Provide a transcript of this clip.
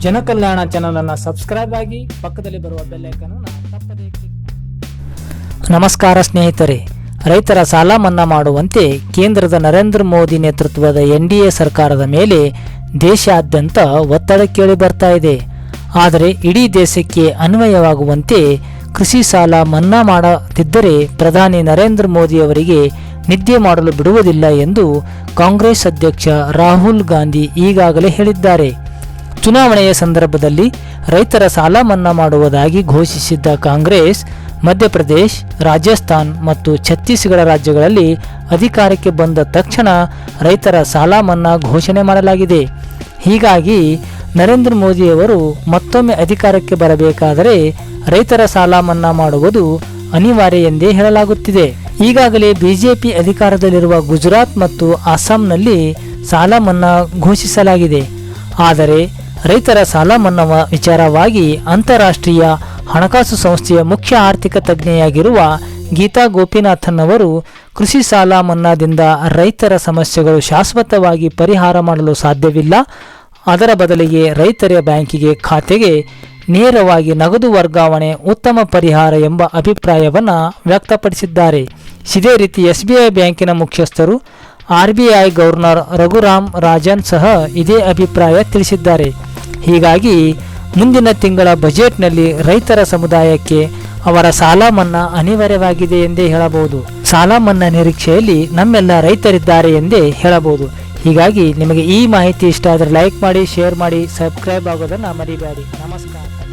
ಜನಕಲ್ಯಾಣ channel subscribe ಆಗಿ ಪಕ್ಕದಲ್ಲಿ ಬರುವ ಬೆಲ್ ಐಕನ್ ತಪ್ಪದೇ ನಮಸ್ಕಾರ ಸ್ನೇಹಿತರೆ. ರೈತರ ಸಾಲ ಮನ್ನಾ ಮಾಡುವಂತೆ ಕೇಂದ್ರದ ನರೇಂದ್ರ ಮೋದಿ ನೇತೃತ್ವದ ಎನ್ ಡಿ ಎ ಸರ್ಕಾರದ ಮೇಲೆ ದೇಶಾದ್ಯಂತ ಒತ್ತಡ ಕೇಳಿ ಬರ್ತಾ ಇದೆ. ಆದರೆ ಇಡೀ ದೇಶಕ್ಕೆ ಅನ್ವಯವಾಗುವಂತೆ ಕೃಷಿ ಸಾಲ ಮನ್ನಾ ಮಾಡದಿದ್ದರೆ ಪ್ರಧಾನಿ ನರೇಂದ್ರ ಮೋದಿ ಅವರಿಗೆ ನಿದ್ದೆ ಮಾಡಲು ಬಿಡುವುದಿಲ್ಲ ಎಂದು ಕಾಂಗ್ರೆಸ್ ಅಧ್ಯಕ್ಷ ರಾಹುಲ್ ಗಾಂಧಿ ಈಗಾಗಲೇ ಹೇಳಿದ್ದಾರೆ. ಚುನಾವಣೆಯ ಸಂದರ್ಭದಲ್ಲಿ ರೈತರ ಸಾಲ ಮನ್ನಾ ಮಾಡುವುದಾಗಿ ಘೋಷಿಸಿದ್ದ ಕಾಂಗ್ರೆಸ್, ಮಧ್ಯಪ್ರದೇಶ, ರಾಜಸ್ಥಾನ್ ಮತ್ತು ಛತ್ತೀಸ್ಗಢ ರಾಜ್ಯಗಳಲ್ಲಿ ಅಧಿಕಾರಕ್ಕೆ ಬಂದ ತಕ್ಷಣ ರೈತರ ಸಾಲ ಮನ್ನಾ ಘೋಷಣೆ ಮಾಡಲಾಗಿದೆ. ಹೀಗಾಗಿ ನರೇಂದ್ರ ಮೋದಿಯವರು ಮತ್ತೊಮ್ಮೆ ಅಧಿಕಾರಕ್ಕೆ ಬರಬೇಕಾದರೆ ರೈತರ ಸಾಲ ಮನ್ನಾ ಮಾಡುವುದು ಅನಿವಾರ್ಯ ಎಂದೇ ಹೇಳಲಾಗುತ್ತಿದೆ. ಈಗಾಗಲೇ ಬಿಜೆಪಿ ಅಧಿಕಾರದಲ್ಲಿರುವ ಗುಜರಾತ್ ಮತ್ತು ಅಸ್ಸಾಂನಲ್ಲಿ ಸಾಲ ಮನ್ನಾ ಘೋಷಿಸಲಾಗಿದೆ. ಆದರೆ ರೈತರ ಸಾಲ ಮನ್ನಾ ವಿಚಾರವಾಗಿ ಅಂತಾರಾಷ್ಟ್ರೀಯ ಹಣಕಾಸು ಸಂಸ್ಥೆಯ ಮುಖ್ಯ ಆರ್ಥಿಕ ತಜ್ಞೆಯಾಗಿರುವ ಗೀತಾ ಗೋಪಿನಾಥನ್ ಅವರು ಕೃಷಿ ಸಾಲ ಮನ್ನಾದಿಂದ ರೈತರ ಸಮಸ್ಯೆಗಳು ಶಾಶ್ವತವಾಗಿ ಪರಿಹಾರ ಮಾಡಲು ಸಾಧ್ಯವಿಲ್ಲ. ಅದರ ಬದಲಿಗೆ ರೈತರ ಬ್ಯಾಂಕಿಗೆ ಖಾತೆಗೆ ನೇರವಾಗಿ ನಗದು ವರ್ಗಾವಣೆ ಉತ್ತಮ ಪರಿಹಾರ ಎಂಬ ಅಭಿಪ್ರಾಯವನ್ನು ವ್ಯಕ್ತಪಡಿಸಿದ್ದಾರೆ. ಇದೇ ರೀತಿ ಎಸ್ ಬಿ ಐ ಬ್ಯಾಂಕಿನ ಮುಖ್ಯಸ್ಥರು R B I governor Raghuram Rajan ಸಹ ಇದೇ ಅಭಿಪ್ರಾಯ ತಿಳಿಸಿದ್ದಾರೆ. ಹೀಗಾಗಿ ಮುಂದಿನ ತಿಂಗಳ ಬಜೆಟ್ನಲ್ಲಿ ರೈತರ ಸಮುದಾಯಕ್ಕೆ ಅವರ ಸಾಲ ಮನ್ನಾ ಅನಿವಾರ್ಯವಾಗಿದೆ ಎಂದೇ ಹೇಳಬಹುದು. ಸಾಲ ಮನ್ನಾ ನಿರೀಕ್ಷೆಯಲ್ಲಿ ನಮ್ಮೆಲ್ಲ ರೈತರಿದ್ದಾರೆ ಎಂದೇ ಹೇಳಬಹುದು. ಹೀಗಾಗಿ ನಿಮಗೆ ಈ ಮಾಹಿತಿ ಇಷ್ಟ ಆದರೆ ಲೈಕ್ ಮಾಡಿ ಶೇರ್ ಮಾಡಿ ಸಬ್ಸ್ಕ್ರೈಬ್ ಆಗೋದನ್ನು ಮರಿಬೇಡಿ. ನಮಸ್ಕಾರ.